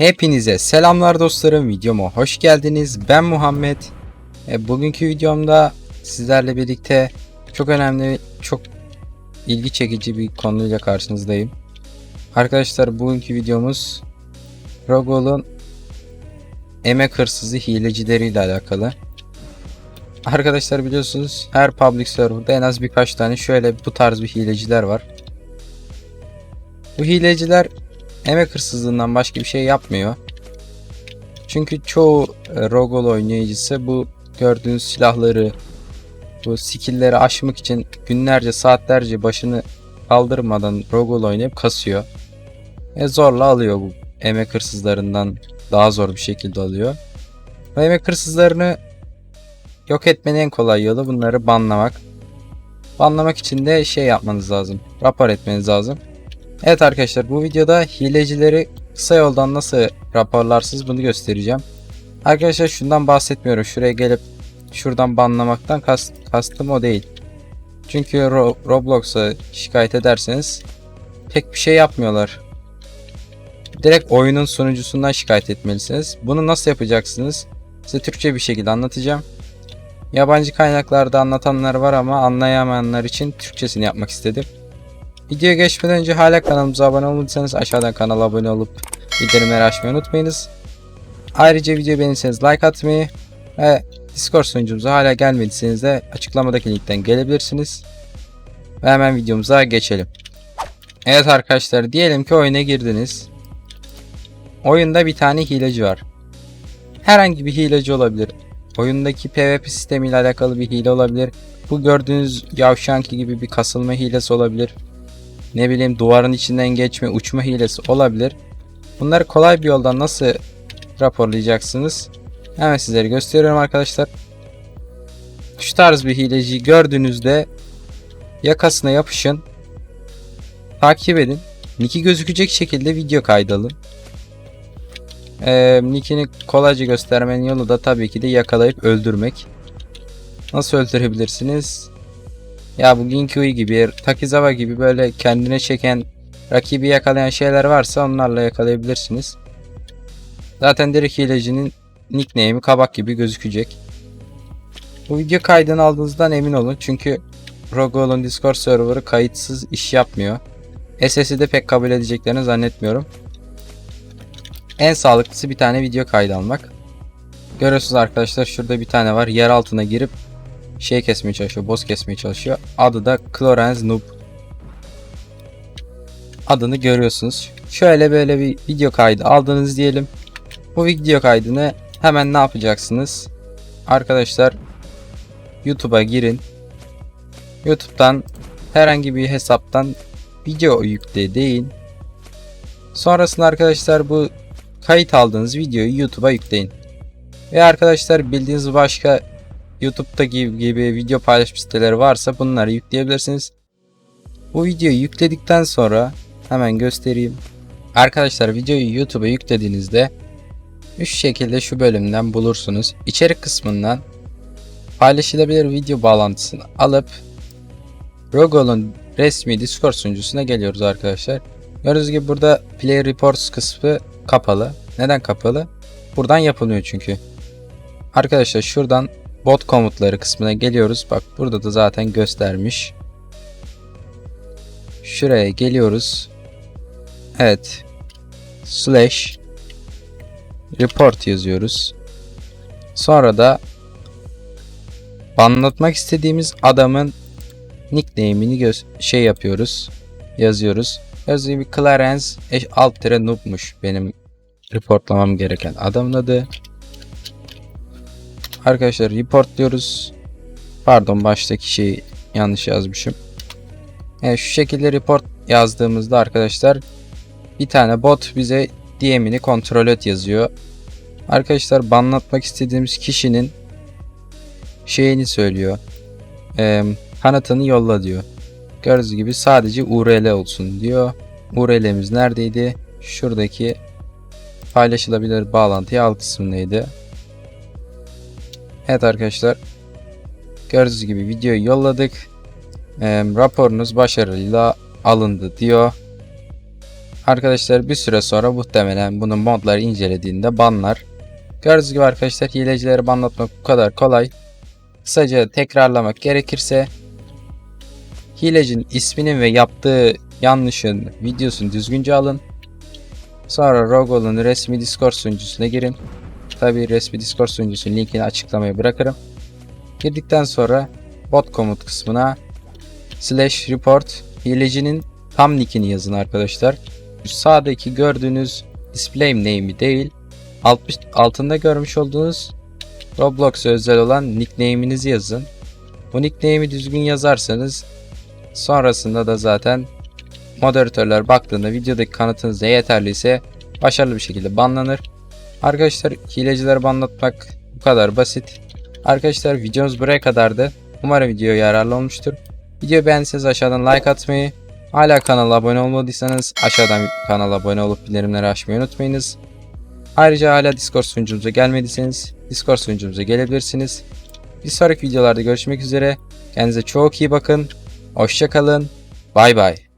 Hepinize selamlar dostlarım. Videoma hoş geldiniz. Ben Muhammed. E, bugünkü videomda sizlerle birlikte çok önemli, çok ilgi çekici bir konuyla karşınızdayım. Arkadaşlar bugünkü videomuz Rogol'un emek hırsızı hilecileriyle alakalı. Arkadaşlar biliyorsunuz her public serverda en az birkaç tane şöyle bu tarz bir hileciler var. Bu hileciler emek hırsızlığından başka bir şey yapmıyor. Çünkü çoğu e, Rogol oynayıcısı bu gördüğünüz silahları, bu skill'leri aşmak için günlerce saatlerce başını kaldırmadan Rogol oynayıp kasıyor. Ve zorla alıyor bu emek hırsızlarından daha zor bir şekilde alıyor. Bu emek hırsızlarını yok etmenin en kolay yolu bunları banlamak. Banlamak için de şey yapmanız lazım. Rapor etmeniz lazım. Evet arkadaşlar bu videoda hilecileri kısa yoldan nasıl raporlarsınız bunu göstereceğim. Arkadaşlar şundan bahsetmiyorum. Şuraya gelip şuradan banlamaktan kast, kastım o değil. Çünkü Ro- Roblox'a şikayet ederseniz pek bir şey yapmıyorlar. Direkt oyunun sunucusundan şikayet etmelisiniz. Bunu nasıl yapacaksınız? Size Türkçe bir şekilde anlatacağım. Yabancı kaynaklarda anlatanlar var ama anlayamayanlar için Türkçesini yapmak istedim. Videoya geçmeden önce hala kanalımıza abone olmadıysanız aşağıdan kanala abone olup bildirimleri açmayı unutmayınız. Ayrıca videoyu beğenirseniz like atmayı ve Discord sunucumuza hala gelmediyseniz de açıklamadaki linkten gelebilirsiniz. Ve hemen videomuza geçelim. Evet arkadaşlar diyelim ki oyuna girdiniz. Oyunda bir tane hileci var. Herhangi bir hileci olabilir. Oyundaki PvP sistemiyle alakalı bir hile olabilir. Bu gördüğünüz yavşanki gibi bir kasılma hilesi olabilir ne bileyim duvarın içinden geçme, uçma hilesi olabilir. Bunları kolay bir yoldan nasıl raporlayacaksınız? Hemen sizlere gösteriyorum arkadaşlar. Şu tarz bir hileciyi gördüğünüzde yakasına yapışın. Takip edin. Nick'i gözükecek şekilde video kaydalın. Ee, Nick'ini kolayca göstermenin yolu da tabii ki de yakalayıp öldürmek. Nasıl öldürebilirsiniz? Ya bu Ginkui gibi, Takizawa gibi böyle kendine çeken, rakibi yakalayan şeyler varsa onlarla yakalayabilirsiniz. Zaten direkt hilecinin nickname'i kabak gibi gözükecek. Bu video kaydını aldığınızdan emin olun çünkü Rogol'un Discord serverı kayıtsız iş yapmıyor. SS'i de pek kabul edeceklerini zannetmiyorum. En sağlıklısı bir tane video kaydı almak. Görüyorsunuz arkadaşlar şurada bir tane var. Yer altına girip şey kesmeye çalışıyor, boss kesmeye çalışıyor. Adı da Clarence Noob. Adını görüyorsunuz. Şöyle böyle bir video kaydı aldınız diyelim. Bu video kaydını hemen ne yapacaksınız? Arkadaşlar YouTube'a girin. YouTube'dan herhangi bir hesaptan video yükle deyin. Sonrasında arkadaşlar bu kayıt aldığınız videoyu YouTube'a yükleyin. Ve arkadaşlar bildiğiniz başka YouTube'da gibi, video paylaşım siteleri varsa bunları yükleyebilirsiniz. Bu videoyu yükledikten sonra hemen göstereyim. Arkadaşlar videoyu YouTube'a yüklediğinizde üç şekilde şu bölümden bulursunuz. İçerik kısmından paylaşılabilir video bağlantısını alıp Rogol'un resmi Discord sunucusuna geliyoruz arkadaşlar. Gördüğünüz gibi burada Play Reports kısmı kapalı. Neden kapalı? Buradan yapılmıyor çünkü. Arkadaşlar şuradan bot komutları kısmına geliyoruz. Bak burada da zaten göstermiş. Şuraya geliyoruz. Evet. Slash report yazıyoruz. Sonra da anlatmak istediğimiz adamın nickname'ini göz şey yapıyoruz. Yazıyoruz. Yazıyor bir Clarence eş- alt tire noob'muş benim reportlamam gereken adamın adı. Arkadaşlar report diyoruz. Pardon baştaki şeyi yanlış yazmışım. Evet şu şekilde report yazdığımızda arkadaşlar bir tane bot bize DM'ini kontrol et yazıyor. Arkadaşlar banlatmak istediğimiz kişinin şeyini söylüyor. Ee, kanıtını yolla diyor. Gördüğünüz gibi sadece URL olsun diyor. URL'miz neredeydi? Şuradaki paylaşılabilir bağlantıyı al kısmındaydı. Evet arkadaşlar. Gördüğünüz gibi videoyu yolladık. Ee, raporunuz başarıyla alındı diyor. arkadaşlar bir süre sonra muhtemelen bunun modları incelediğinde banlar. Gördüğünüz gibi arkadaşlar hilecileri banlatmak bu kadar kolay. Kısaca tekrarlamak gerekirse hilecinin isminin ve yaptığı yanlışın videosunu düzgünce alın. Sonra Rogol'un resmi Discord sunucusuna girin. Tabi resmi Discord sunucusunun linkini açıklamaya bırakırım. Girdikten sonra bot komut kısmına slash report hilecinin tam nickini yazın arkadaşlar. Sağdaki gördüğünüz display name'i değil alt, altında görmüş olduğunuz Roblox'a özel olan nickname'inizi yazın. Bu nickname'i düzgün yazarsanız sonrasında da zaten moderatörler baktığında videodaki kanıtınız da yeterliyse başarılı bir şekilde banlanır. Arkadaşlar hilecileri banlatmak bu kadar basit. Arkadaşlar videomuz buraya kadardı. Umarım video yararlı olmuştur. Video beğendiyseniz aşağıdan like atmayı, hala kanala abone olmadıysanız aşağıdan kanala abone olup bildirimleri açmayı unutmayınız. Ayrıca hala Discord sunucumuza gelmediyseniz Discord sunucumuza gelebilirsiniz. Bir sonraki videolarda görüşmek üzere. Kendinize çok iyi bakın. Hoşçakalın. Bay bay.